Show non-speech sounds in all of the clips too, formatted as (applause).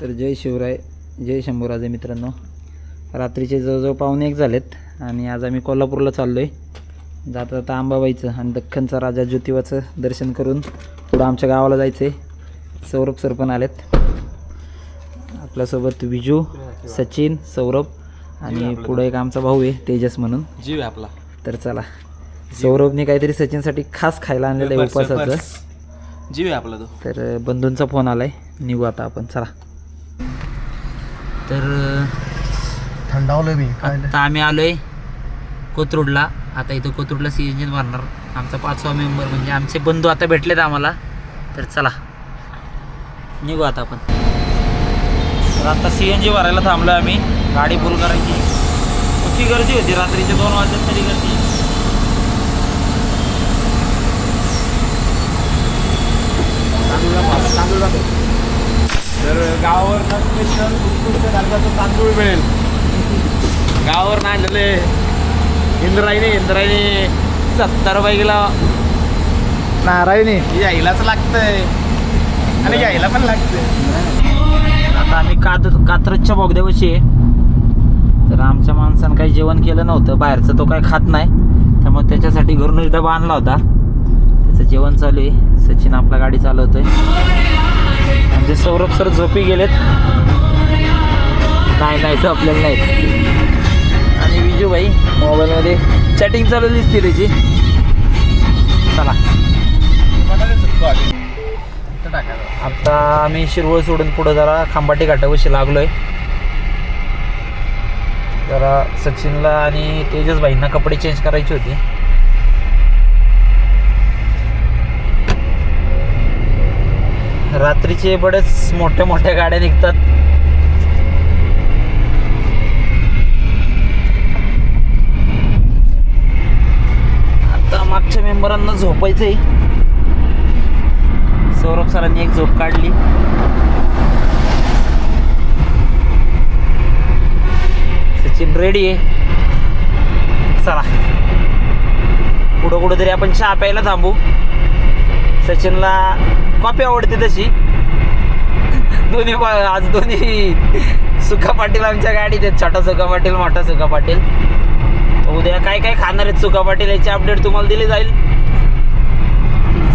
तर जय शिवराय जय शंभूराजे मित्रांनो. रात्रीचे जवळजवळ पावणे एक झालेत आणि आज आम्ही कोल्हापूरला चाललो आहे जाता जाता अंबाबाईचं आणि दख्खनचा राजा ज्योतिबाचं दर्शन करून पुढं आमच्या गावाला जायचं आहे सौरभ सर पण आलेत. आपल्यासोबत विजू सचिन सौरभ आणि पुढं एक आमचा भाऊ आहे तेजस म्हणून. जीव आहे आपला. तर चला. सौरभने काहीतरी सचिनसाठी खास खायला आणलेलं आहे उपवासाचं. जीव आहे आपला तो. तर बंधूंचा फोन आलाय. निघू आता आपण. चला. तर थंडावलं मी आता आम्ही आलोय कोथरूडला. आता इथं कोथरूडला सी एन जी मारणार आमचा पाचवा मेंबर म्हणजे आमचे बंधू आता भेटलेत आम्हाला. तर चला निघू आता आपण. तर आता सी एन जी भरायला थांबलो आम्ही. गाडी फुल करायची. मोठी गर्दी होती. रात्रीचे दोन वाजता तरी गर्दी. तर गावावर स्पेशल उत्कृष्ट दर्जाचं तांदूळ मिळेल. गावावर आलेले इंद्रायणी इंद्रायणी. सत्तर किलो नारायणी. यायलाच लागतंय. आणि यायला पण लागतंय. आता आम्ही कात कात्रजच्या बोगद्यावशी आहे. तर आमच्या माणसानं काही जेवण केलं नव्हतं. बाहेरचं तो काही खात नाही. त्यामुळे त्याच्यासाठी घरूनच डबा आणला होता. त्याचं जेवण चालू आहे. सचिन आपला गाडी चालवतोय. म्हणजे सौरभ सर झोपी गेलेत. नाही नाही झोपलेलं नाहीत. आणि विजू भाई मोबाईलमध्ये चॅटिंग चालू दिसते त्याची चला. आता आम्ही शिरवळ सोडून पुढं जरा खांबाटी घाटापाशी लागलोय. जरा सचिनला आणि तेजसबाईंना कपडे चेंज करायचे होते. रात्रीचे बरेच मोठ्या मोठ्या गाड्या निघतात. आता मागच्या मेंबरांना झोपायचंय. सौरभ सरांनी एक झोप काढली. सचिन रेडी आहे. चला. पुढं कुठं तरी आपण चहा प्यायला थांबू. सचिनला कॉफी आवडते तशी. दोन्ही आज दोन्ही सुका पाटील आमच्या गाडीत आहेत. छोटा सुका पाटील मोठा सुका पाटील. उद्या काय काय खाणार आहेत सुका पाटील याची अपडेट तुम्हाला दिली जाईल.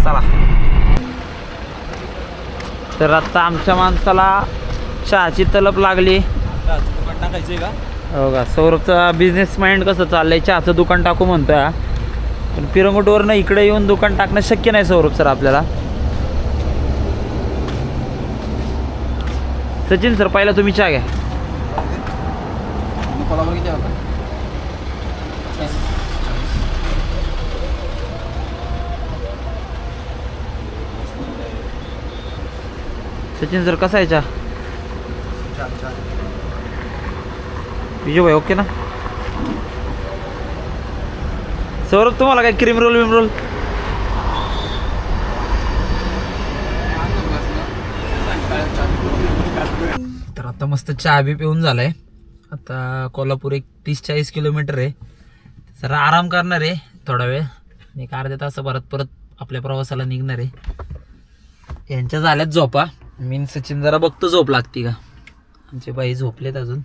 चला. तर आता आमच्या माणसाला चहाची तलप लागली. टाकायची का हो का? सौरभचा बिझनेस माइंड कसं चाललंय? चहाचं दुकान टाकू म्हणतोय पण पिरंगुटवरनं इकडे येऊन दुकान टाकणं शक्य नाही सौरभ सर आपल्याला. सचिन सर पहिला तुम्ही चहा घ्या. सचिन सर कसा आहे चहा? विजय भाई ओके ना? सौरभ तुम्हाला काय क्रीम रोल विम रोल आता मस्त चहा बी पिऊन झालाय. आता कोल्हापूर एक तीस चाळीस किलोमीटर आहे. जरा आराम करणार आहे थोडा वेळ. एक अर्ध्या तास परत परत आपल्या प्रवासाला निघणार आहे. यांच्या झाल्यात झोपा. मी सचिन जरा बघतो झोप लागते का. आमचे बाई झोपलेत अजून.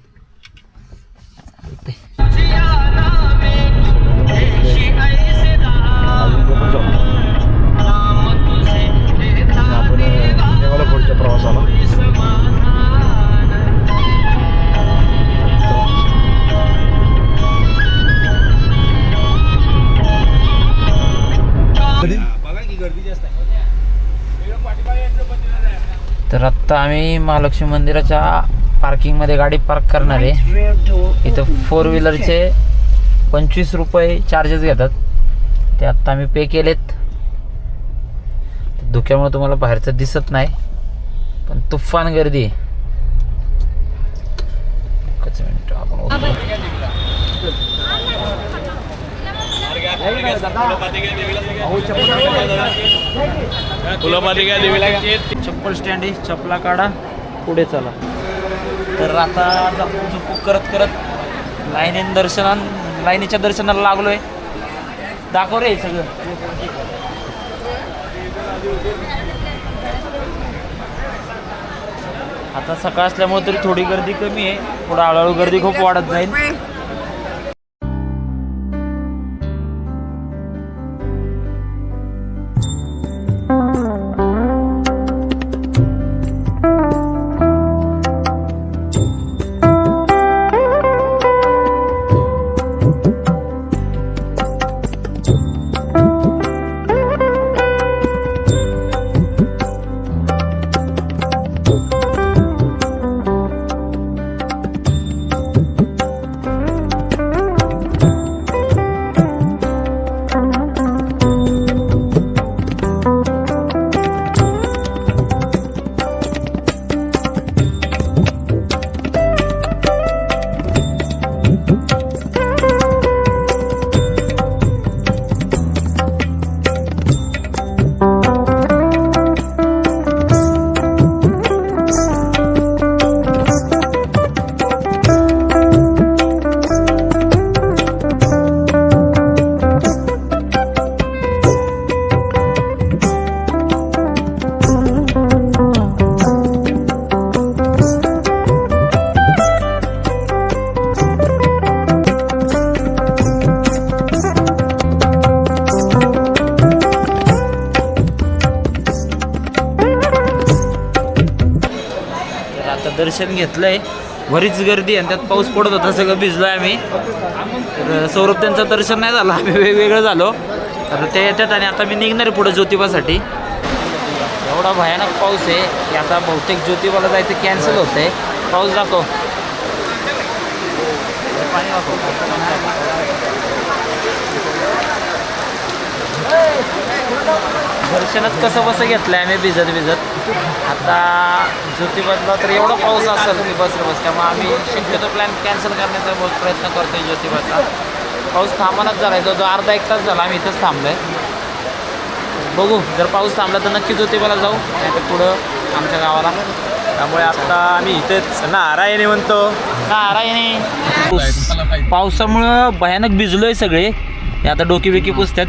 आपण प्रवासाला. तर आत्ता आम्ही महालक्ष्मी मंदिराच्या पार्किंगमध्ये गाडी पार्क करणार आहे. इथं फोर व्हीलरचे पंचवीस रुपये चार्जेस घेतात. ते आत्ता आम्ही पे केलेत. धुक्यामुळे तुम्हाला बाहेरचं दिसत नाही. पण तुफान गर्दी आहे. आपण उतरू. देवीला चप्पल स्टँड आहे चपला काढा पुढे चला. तर आता जातो झुकू करत करत लाईनीन दर्शना लाईनीच्या दर्शनाला लागलोय. दाखव रे हे सगळं. आता सकाळ असल्यामुळे तरी थोडी गर्दी कमी आहे. पुढं हळूहळू गर्दी खूप वाढत जाईल. दर्शन घेतलं दर्शन घेतलंय. बरीच गर्दी आणि त्यात पाऊस पडत होता सगळं भिजलोय आम्ही. तर सौरभ त्यांचं दर्शन नाही झालं आम्ही वेगवेगळं झालो. तर ते येतात आणि आता मी निघणार आहे पुढे ज्योतिबासाठी. एवढा भयानक पाऊस आहे की आता बहुतेक ज्योतिबाला जायचं कॅन्सल होतंय. पाऊस दाखव पाणी दाखव दर्शनात कसं बसं घेतलं आहे आम्ही भिजत भिजत. आता ज्योतिबातला तर एवढा पाऊस असेल की बस बस त्यामुळे आम्ही शक्यतो प्लॅन कॅन्सल करण्याचा बहुत प्रयत्न करतो आहे ज्योतिबाचा पाऊस थांबणच झाला आहे जो जो अर्धा एक तास झाला आम्ही इथंच थांबलोय. बघू जर पाऊस थांबला तर नक्की ज्योतिबाला जाऊ नाही तर पुढं आमच्या गावाला. त्यामुळे आता आम्ही इथेच नारायणी म्हणतो. नारायणी! पावसामुळं भयानक भिजलोय सगळे. हे आता डोकी बिकी पुसतात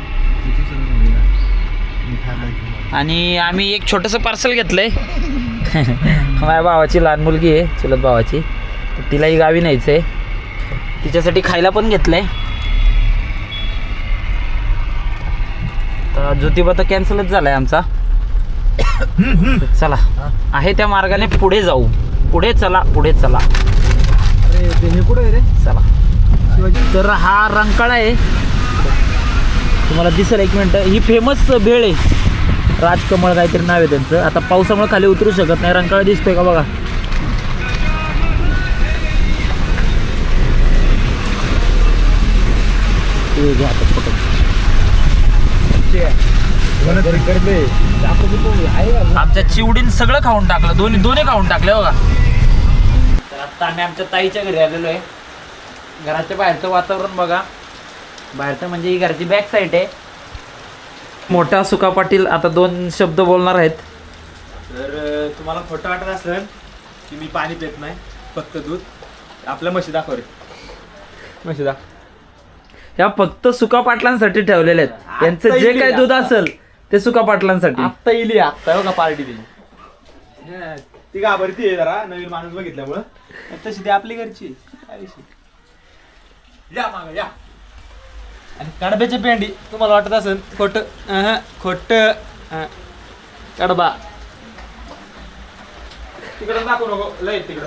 आणि आम्ही एक छोटंसं पार्सल घेतलंय. (laughs) माझ्या भावाची लहान मुलगी आहे चुलत भावाची. तर तिलाही गावी न्यायचं आहे तिच्यासाठी खायला पण घेतलंय. तर ज्योतिबा तर कॅन्सलच झालाय आमचा. चला. आहे त्या मार्गाने पुढे जाऊ. पुढे चला पुढे चला. अरे हे कुठे रे? चला. तर हा रंकाळा आहे. तुम्हाला दिसेल एक मिनटं. ही फेमस भेळ आहे. राजकमळ काहीतरी नाव आहे त्यांचं. आता पावसामुळे खाली उतरू शकत नाही. रंकाळा दिसतोय का बघा? आमच्या चिवडीन सगळं खाऊन टाकलं. दोन्ही दोन्ही खाऊन टाकले बघा. तर आता आम्ही आमच्या ताईच्या घरी आलेलो आहे. घराच्या बाहेरचं वातावरण बघा. बाहेरचं म्हणजे ही घराची बॅक साईड आहे. मोठा सुका पाटील आता दोन शब्द बोलणार आहेत. तर अं, तुम्हाला खोटं वाटत असेल की मी पाणी पित नाही फक्त दूध. आपल्या म्हशी दाखव रे. म्हशी दाखव ह्या फक्त सुका पाटलांसाठी ठेवलेले आहेत. त्यांचं जे काही. दूध असेल ते सुका पाटलांसाठी. आत्ता येईल आत्ता बघा पार्टी दिली. ती घाबरती आहे जरा नवीन माणूस बघितल्यामुळं. तशी ती आपली घरची आहे. या माग या. आणि कडब्याची पेंडी तुम्हाला वाटत असेल खोट. खोट. कडबा. तिकडं दाखवू नको लय तिकडं.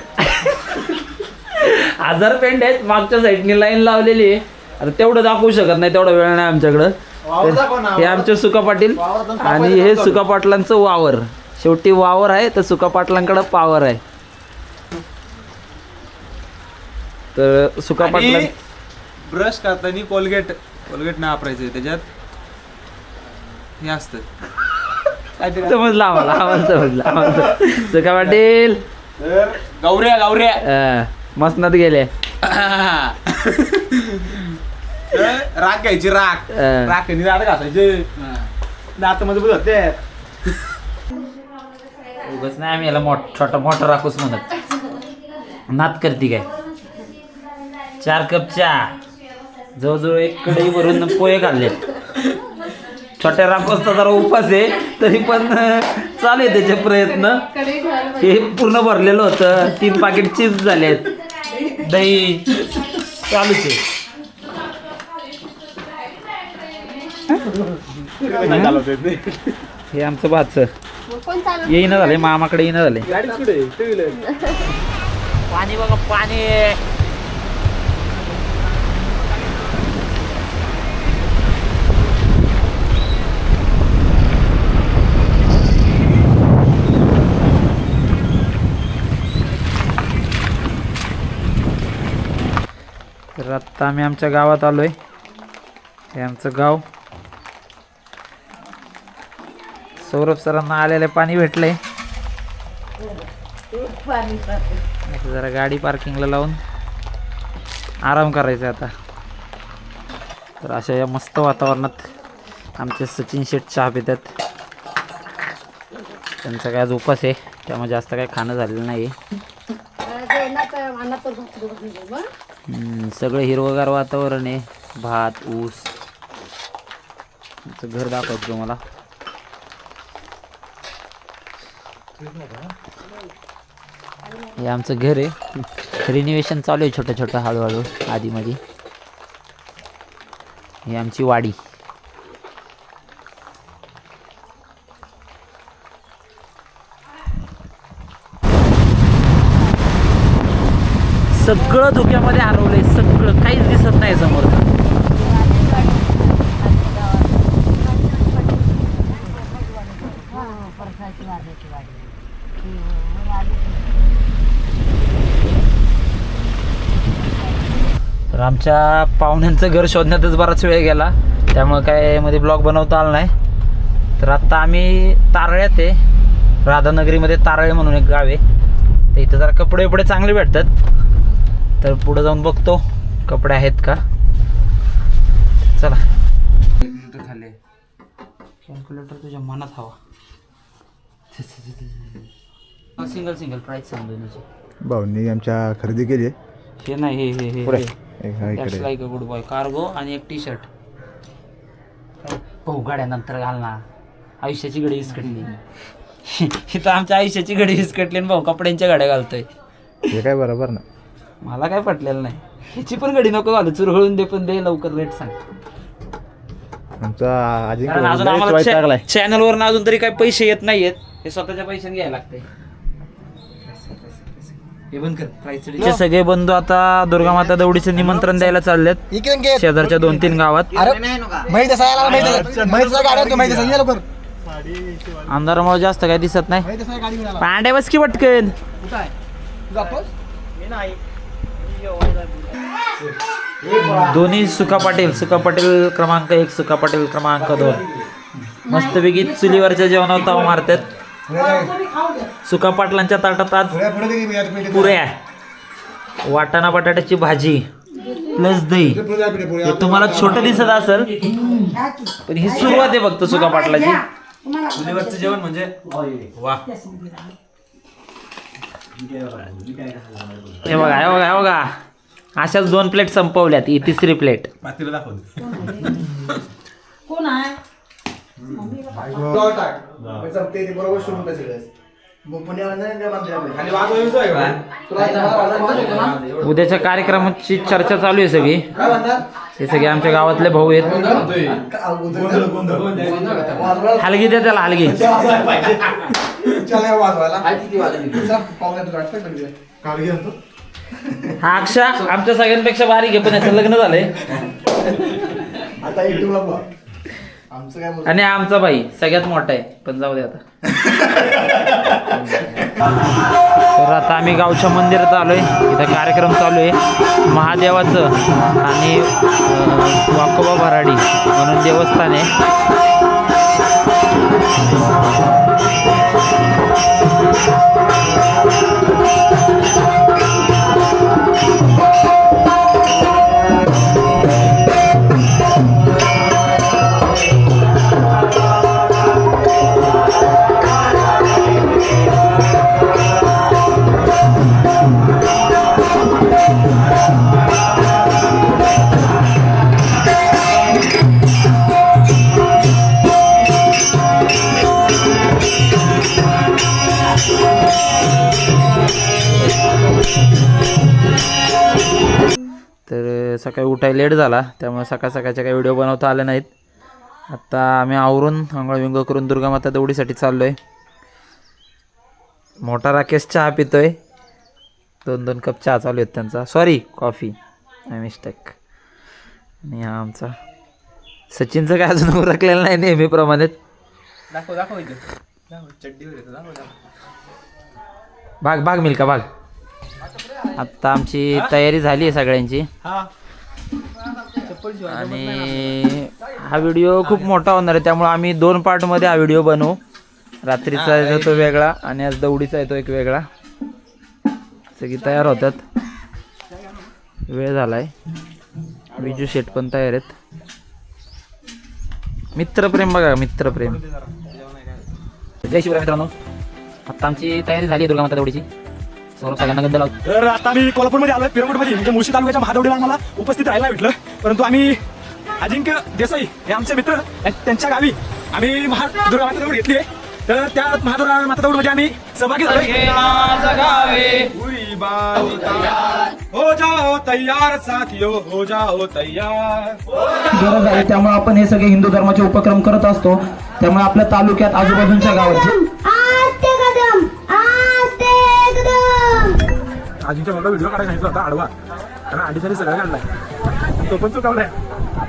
हजार पेंट आहेत मागच्या साईडनी लाईन लावलेली आहे. आता तेवढं दाखवू शकत नाही तेवढा वेळ नाही आमच्याकडं. हे आमचे सुका पाटील आणि हे. सुका पाटलांचं वावर. शेवटी वावर आहे तर सुका पाटलांकडे पावर आहे. तर सुका पाटलां ब्रश करताना कोलगेट कोलगेट नाही वापरायचं त्याच्यात हे असतं. काहीतरी (laughs) समजलं आम्हाला आम्हाला समजलं आम्हाला. सुका पाटील. तर गौऱ्या गौऱ्या. अं, मसनात गेले. तर राख घ्यायची राख अं. राख दात घासायचे. दात मध्ये होते. उगाच नाही आम्ही याला मोठ छोटा मोठा राखूस म्हणत. नात करते काय? चार कप चहा. जवळजवळ एक कढई भरून पोहे खाल्ले. छोट्या तर जरा उपास आहे तरी पण अं, चालू आहे त्याचे प्रयत्न. हे पूर्ण भरलेलं होतं तीन पाकिट चिप्स झाले आहेत दही. चालूच आहे. हे? आमचं भाचं येईना झाले मामाकडे येईना झाले. पाणी बघा पाणी तर आत्ता आम्ही आमच्या गावात आलोय. हे आमचं गाव. सौरभ सरांना आलेले पाणी भेटलंय. जरा गाडी पार्किंगला लावून आराम करायचा आता. तर अशा या मस्त वातावरणात आमचे सचिन शेठ चहा पितात. त्यांचा काय आज उपास आहे त्यामुळे जास्त काही खाणं झालेलं नाही सगळं हिरवगार वातावरण आहे. भात ऊस. घर दाखवतो तुम्हाला. हे आमचं घर आहे. रिनिवेशन चालू आहे छोटं छोटं हळूहळू आधीमध्ये ही आमची वाडी. सगळं धुक्यामध्ये हरवलंय सगळं. काहीच दिसत नाही समोर. तर आमच्या पाहुण्यांचं घर शोधण्यातच बराच वेळ गेला. त्यामुळे काय मध्ये ब्लॉग बनवता आला नाही. तर आत्ता आम्ही तारळ्यात आहे. राधानगरीमध्ये तारळे म्हणून एक गाव आहे. तर इथं जरा कपडे वपडे चांगले भेटतात. तर पुढं जाऊन बघतो कपडे आहेत का? चला. कॅल्क्युलेटर तुझ्या मनात हवा. सिंगल सिंगल प्राईस समजून भाऊंनी आमच्या खरेदी केली. हे नाही हे हे हे. हे. हा like a good boy. Cargo आणि एक टी शर्ट भाऊ गाड्या नंतर घालणार आयुष्याची घडी विस्कटली (laughs) इथं आमच्या आयुष्याची घडी विस्कटली आणि भाऊ कपड्यांच्या गाड्या घालतोय. हे काय बरोबर ना. मला काय पटलेलं नाही. ह्याची पण घडी नको घालू. चुरहळून दे पण दे लवकर रेट सांग. आमचा आजी कारण अजून आम्हाला चॅनलवर अजून तरी काही पैसे येत नाहीयेत. हे स्वतःच्या पैशाने घ्यायला लागते हे बंद कर. प्राईस सगळे बंधू आता दुर्गा माता दौडीचं निमंत्रण द्यायला चाललेत. शेजारच्या दोन तीन गावात. आमदारामुळे जास्त काही दिसत नाही. पांड्या बस की पटकन दोन्ही सुका पाटील सुका पाटील क्रमांक एक सुका पाटील क्रमांक दोन. मस्तपैकी चुलीवरच्या जेवणावर ताव मारतात. सुका पाटलांच्या ताटात आज पुऱ्या वाटाणा बटाट्याची भाजी प्लस दही. हे तुम्हाला छोटं दिसत असेल पण ही सुरुवात आहे फक्त सुका पाटलाची. चुलीवरचं जेवण म्हणजे वा हे बघा हे बघा हे बघा. अशाच दोन प्लेट संपवल्यात ही तिसरी प्लेट पातीला दाखव खाली वाजवायचं आहे? उद्याच्या कार्यक्रमाची चर्चा चालू आहे सगळी. हे सगळे आमच्या गावातले भाऊ आहेत. हलगी द्या त्याला हलगी. हा अक्षा आमच्या सगळ्यांपेक्षा बारीक आहे पण याचं लग्न झालंय. आणि हा आमचा भाई सगळ्यात मोठा आहे पण जाऊ दे आता. तर आता आम्ही गावच्या मंदिरात आलोय इथं कार्यक्रम चालू आहे. महादेवाचं आणि अं, वाकोबा भराडी म्हणून देवस्थान आहे. उठायला लेट झाला. त्यामुळे सकाळ सकाळच्या काही व्हिडिओ बनवता आले नाहीत. आता आम्ही आवरून आंघोळ विंगोळ करून दुर्गामाता दौडीसाठी चाललो आहे मोठा राकेश चहा पितोय. दोन दोन कप चहा चालू आहेत त्यांचा. सॉरी कॉफी आय मिस्टेक आणि हा आमचा. सचिनचं काय अजून उरकलेलं नाही नेहमीप्रमाणे दाखव दाखव भाग भाग मिल्का भाग. आत्ता आमची तयारी झाली आहे सगळ्यांची. हा. आणि हा व्हिडिओ खूप मोठा होणार आहे त्यामुळे आम्ही दोन पार्टमध्ये हा व्हिडिओ बनवू. रात्रीचा येतो तो वेगळा आणि आज दौडीचा येतो एक वेगळा. सगळी तयार होतात. वेळ झालाय. विजू शेट पण तयार आहेत. मित्रप्रेम बघा मित्रप्रेम. जय शिवराय मित्रांनो. आता आमची तयारी झाली आहे दुर्गामाता दौडीची सौरभ सगळ्यांना गंध लावतो. तर आता आम्ही कोल्हापूरमध्ये आलोय पिरमिडमध्ये म्हणजे मुळशी तालुक्याच्या महादवडीला आम्हाला उपस्थित राहायला भेटलं. परंतु आम्ही अजिंक्य देसाई हे आमचे मित्र. त्यांच्या गावी आम्ही महादुर्गा माता दौड घेतली आहे तर त्या महादुर्गा माता दौडमध्ये आम्ही सहभागी झालोय. पुरी बालिका हो जाओ तैयार साथियो हो जाओ तैयार. गरज आहे त्यामुळे आपण हे सगळे हिंदू धर्माचे उपक्रम करत असतो. त्यामुळे आपल्या तालुक्यात आजूबाजूच्या गावात अजिंक्य मला व्हिडिओ काढायला सांगितलं होता आडवा. कारण आडीसाठी सगळं काढलाय. तो पण चुकवलाय.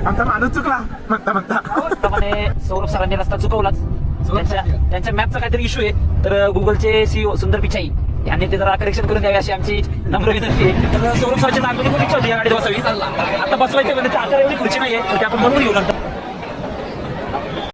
आमचा माणूस चुकला. म्हणता म्हणता. सौरभ सरांनी रस्ता चुकवलाच. त्यांच्या त्यांच्या मॅपचा काहीतरी इश्यू आहे. तर गुगलचे सीओ सुंदर पिचाई यांनी ते जरा करेक्शन करून द्यावे अशी आमची नम्र विनंती आहे. तर सौरभ सरांच्या नागपूरची पण इच्छा होती या गाडीत बसावी. आता बसवायचं म्हणजे आता एवढी खुर्ची नाहीये. तर ते आपण बनवून घेऊ नंतर.